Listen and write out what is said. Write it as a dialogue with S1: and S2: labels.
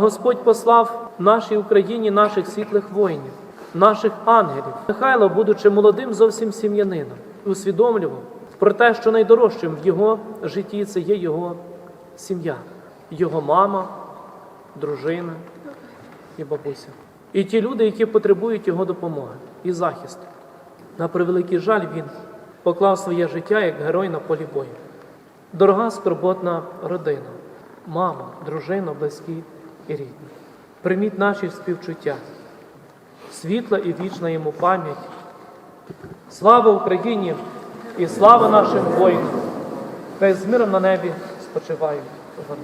S1: Господь послав нашій Україні наших світлих воїнів, наших ангелів. Михайло, будучи молодим зовсім сім'янином, усвідомлював про те, що найдорожчим в його житті це є його сім'я, його мама, дружина і бабуся. І ті люди, які потребують його допомоги і захисту. На превеликий жаль, він поклав своє життя як герой на полі бою. Дорога скорботна родина, мама, дружина, близькі і рідні. Прийміть наші співчуття, світла і вічна йому пам'ять. Слава Україні і слава нашим воїнам! Хай з миром на небі спочивають вони.